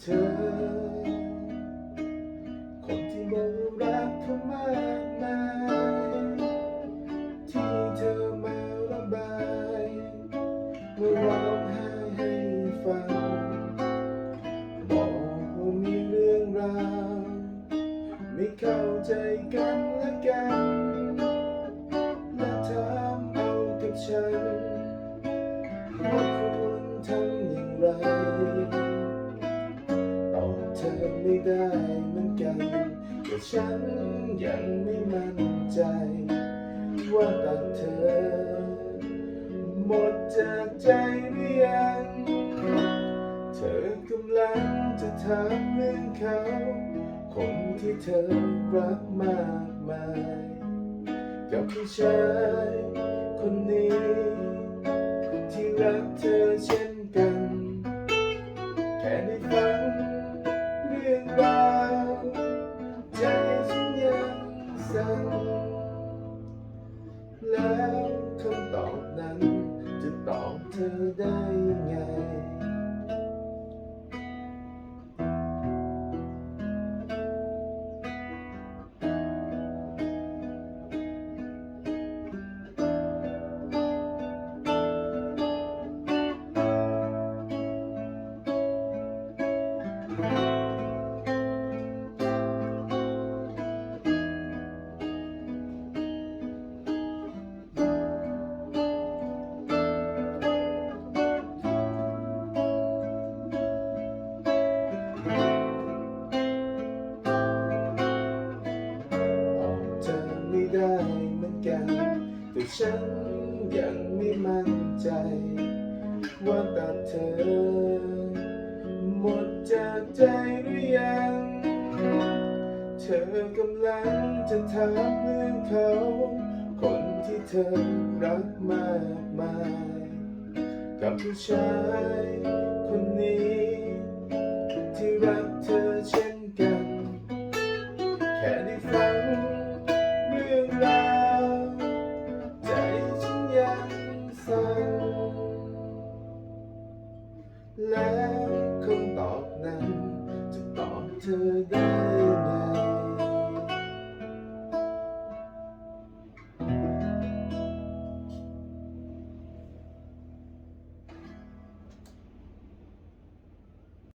เธอ คนที่บอกรักเธอมากมายที่เธอมาระบายมื่อร้องไห้ให้ฟังบอกว่ามีเรื่องราวไม่เข้าใจกันและกันและถามเอากับฉัน ได้เหมือนกัน แต่ฉันยังไม่มั่นใจ ว่าตัดเธอ หมดจากใจหรือยัง เธอกำลังจะถามเรื่องเขา คนที่เธอรักมากมาย กับผู้ชายคนนี้ ยั ฉันยังไม่มั่นใจ ว่าตัดเธอ หมดจากใจหรือยัง เธอกำลังจะถามเรื่องเขา คนที่เธอรักมากมาย กับผู้ชายคนนี้ และคำตอบนั้นจะตอบเธอได้ไหม